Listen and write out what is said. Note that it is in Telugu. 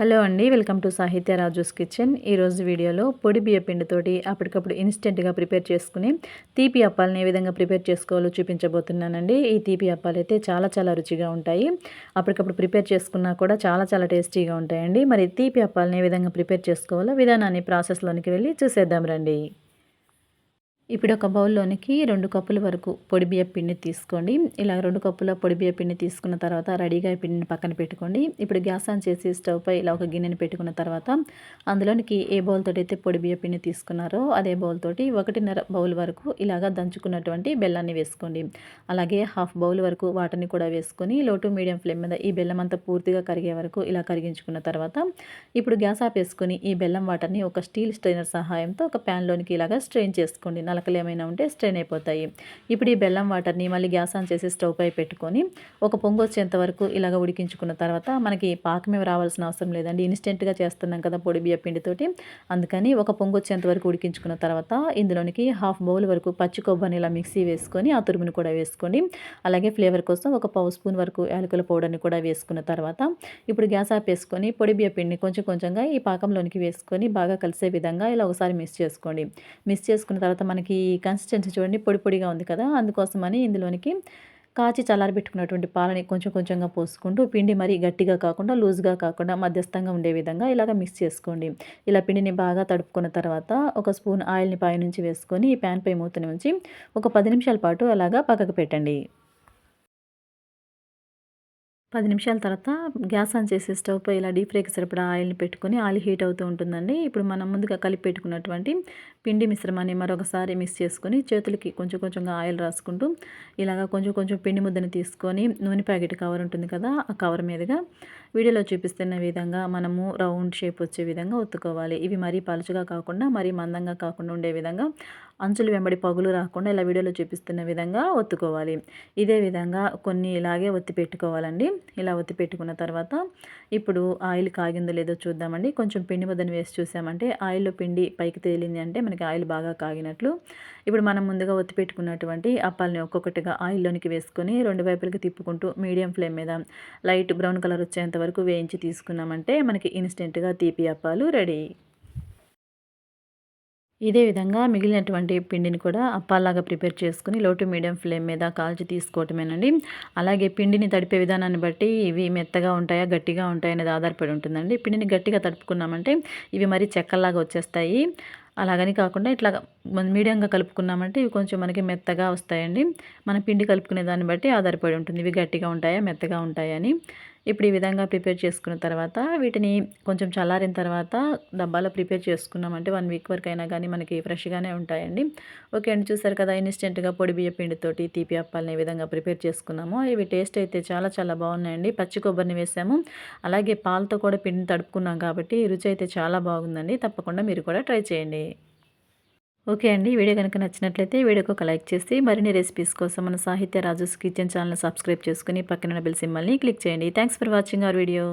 హలో అండి వెల్కమ్ టు సాహిత్య రాజూస్ కిచెన్. ఈరోజు వీడియోలో పొడి బియ్యపిండితోటి అప్పటికప్పుడు ఇన్స్టెంట్గా ప్రిపేర్ చేసుకుని తీపి అప్పాలని ఏ విధంగా ప్రిపేర్ చేసుకోవాలో చూపించబోతున్నానండి. ఈ తీపి అప్పాలు అయితే చాలా చాలా రుచిగా ఉంటాయి. అప్పటికప్పుడు ప్రిపేర్ చేసుకున్నా కూడా చాలా చాలా టేస్టీగా ఉంటాయండి. మరి తీపి అప్పాలని ఏ విధంగా ప్రిపేర్ చేసుకోవాలో విధానాన్ని ప్రాసెస్లోనికి వెళ్ళి చూసేద్దాం రండి. ఇప్పుడు ఒక బౌల్లోనికి రెండు కప్పుల వరకు పొడి బియ్య పిండి తీసుకోండి. ఇలా రెండు కప్పుల పొడి బియ్య పిండి తీసుకున్న తర్వాత రెడీగా పిండిని పక్కన పెట్టుకోండి. ఇప్పుడు గ్యాస్ ఆన్ చేసి స్టవ్ పై ఇలా ఒక గిన్నెని పెట్టుకున్న తర్వాత అందులోనికి ఏ బౌల్ తోటి అయితే పొడి బియ్య పిండి తీసుకున్నారో అదే బౌల్ తోటి ఒకటిన్నర బౌల్ వరకు ఇలాగా దంచుకున్నటువంటి బెల్లాన్ని వేసుకోండి. అలాగే హాఫ్ బౌల్ వరకు వాటర్ని కూడా వేసుకొని లో టు మీడియం ఫ్లేమ్ మీద ఈ బెల్లం అంతా పూర్తిగా కరిగే వరకు ఇలా కరిగించుకున్న తర్వాత ఇప్పుడు గ్యాస్ ఆపేసుకొని ఈ బెల్లం వాటర్ని ఒక స్టీల్ స్ట్రైనర్ సహాయంతో ఒక ప్యాన్లోనికి ఇలాగా స్ట్రెయిన్ చేసుకోండి. నలకలు ఏమైనా ఉంటే స్ట్రెయిన్ అయిపోతాయి. ఇప్పుడు ఈ బెల్లం వాటర్ని మళ్ళీ గ్యాస్ ఆన్ చేసి స్టవ్ పై పెట్టుకొని ఒక పొంగు వచ్చేంత వరకు ఇలాగ ఉడికించుకున్న తర్వాత మనకి పాకమే రావాల్సిన అవసరం లేదండి. ఇన్స్టెంట్గా చేస్తున్నాం కదా పొడి బియ్య పిండితోటి. అందుకని ఒక పొంగు వచ్చేంత వరకు ఉడికించుకున్న తర్వాత ఇందులోనికి హాఫ్ బౌల్ వరకు పచ్చి కొబ్బరిని ఇలా మిక్సీ వేసుకొని ఆ తురుముని కూడా వేసుకోండి. అలాగే ఫ్లేవర్ కోసం ఒక పావు స్పూన్ వరకు యాలకుల పౌడర్ని కూడా వేసుకున్న తర్వాత ఇప్పుడు గ్యాస్ ఆపేసుకొని పొడి బియ్య పిండిని కొంచెం కొంచెంగా ఈ పాకంలోనికి వేసుకొని బాగా కలిసే విధంగా ఇలా ఒకసారి మిక్స్ చేసుకోండి. మిక్స్ చేసుకున్న తర్వాత మనకి ఈ కన్సిస్టెన్సీ చూడండి పొడి పొడిగా ఉంది కదా అందుకోసమని ఇందులోనికి కాచి చల్లారబెట్టుకున్నటువంటి పాలని కొంచెం కొంచెంగా పోసుకుంటూ పిండి మరీ గట్టిగా కాకుండా లూజ్గా కాకుండా మధ్యస్థంగా ఉండే విధంగా ఇలాగ మిక్స్ చేసుకోండి. ఇలా పిండిని బాగా తడుపుకున్న తర్వాత ఒక స్పూన్ ఆయిల్ని పైనుంచి వేసుకొని ఈ ప్యాన్ పై మూతని ఉంచి ఒక పది నిమిషాల పాటు అలాగా పక్కకు పెట్టండి. పది నిమిషాల తర్వాత గ్యాస్ ఆన్ చేసి స్టవ్ పై ఇలా డీప్ ఫ్రైకి సరిపడా ఆయిల్ని పెట్టుకొని ఆయిల్ హీట్ అవుతూ ఉంటుందండి. ఇప్పుడు మనం ముందుగా కలిపి పెట్టుకున్నటువంటి పిండి మిశ్రమాన్ని మరొకసారి మిక్స్ చేసుకొని చేతులకి కొంచెం కొంచెంగా ఆయిల్ రాసుకుంటూ ఇలాగా కొంచెం కొంచెం పిండి ముద్దని తీసుకొని నూనె ప్యాకెట్ కవర్ ఉంటుంది కదా ఆ కవర్ మీదుగా వీడియోలో చూపిస్తున్న విధంగా మనము రౌండ్ షేప్ వచ్చే విధంగా ఒత్తుకోవాలి. ఇవి మరీ పలుచగా కాకుండా మరీ మందంగా కాకుండా ఉండే విధంగా అంచులు వెంబడి పగులు రాకుండా ఇలా వీడియోలో చూపిస్తున్న విధంగా ఒత్తుకోవాలి. ఇదే విధంగా కొన్ని ఇలాగే ఒత్తి పెట్టుకోవాలండి. ఇలా ఒత్తి పెట్టుకున్న తర్వాత ఇప్పుడు ఆయిల్ కాగిందో లేదో చూద్దామండి. కొంచెం పిండి ముద్దని వేసి చూసామంటే ఆయిల్లో పిండి పైకి తేలింది అంటే మనకి ఆయిల్ బాగా కాగినట్లు ఇప్పుడు మనం ముందుగా ఒత్తి పెట్టుకున్నటువంటి అప్పాలని ఒక్కొక్కటిగా ఆయిల్లోనికి వేసుకొని రెండు వైపులకి తిప్పుకుంటూ మీడియం ఫ్లేమ్ మీద లైట్ బ్రౌన్ కలర్ వచ్చేంత వరకు వేయించి తీసుకున్నామంటే మనకి ఇన్స్టెంట్గా తీపి అప్పాలు రెడీ. ఇదే విధంగా మిగిలినటువంటి పిండిని కూడా అప్పాలాగా ప్రిపేర్ చేసుకుని లోటు మీడియం ఫ్లేమ్ మీద కాల్చి తీసుకోవటమేనండి. అలాగే పిండిని తడిపే విధానాన్ని బట్టి ఇవి మెత్తగా ఉంటాయా గట్టిగా ఉంటాయా అనేది ఆధారపడి ఉంటుందండి. పిండిని గట్టిగా తడుపుకున్నామంటే ఇవి మరీ చెక్కల్లాగా వచ్చేస్తాయి. అలాగని కాకుండా ఇట్లా మీడియంగా కలుపుకున్నామంటే ఇవి కొంచెం మనకి మెత్తగా వస్తాయండి. మన పిండి కలుపుకునే దాన్ని బట్టి ఆధారపడి ఉంటుంది. ఇవి గట్టిగా ఉంటాయా మెత్తగా ఉంటాయని ఇప్పుడు ఈ విధంగా ప్రిపేర్ చేసుకున్న తర్వాత వీటిని కొంచెం చల్లారిన తర్వాత డబ్బాలో ప్రిపేర్ చేసుకున్నామంటే వన్ వీక్ వరకు అయినా కానీ మనకి ఫ్రెష్గానే ఉంటాయండి. ఓకే అండి చూసారు కదా ఇన్స్టెంట్గా పొడి బియ్య పిండితోటి తీపి అప్పాలని ఈ విధంగా ప్రిపేర్ చేసుకున్నాము. ఇవి టేస్ట్ అయితే చాలా చాలా బాగున్నాయండి. పచ్చి కొబ్బరిని వేసాము. అలాగే పాలతో కూడా పిండిని తడుపుకున్నాం కాబట్టి రుచి అయితే చాలా బాగుందండి. తప్పకుండా మీరు కూడా ట్రై చేయండి. ఓకే అండి వీడియో కనుక నచ్చినట్లయితే వీడియోకి ఒక లైక్ చేసి మరిన్ని రెసిపీస్ కోసం మన సాహిత్య రాజుస్ కిచెన్ ఛానల్ సబ్స్క్రైబ్ చేసుకుని పక్కన బెల్ సింబల్ని క్లిక్ చేయండి. Thanks for watching our video.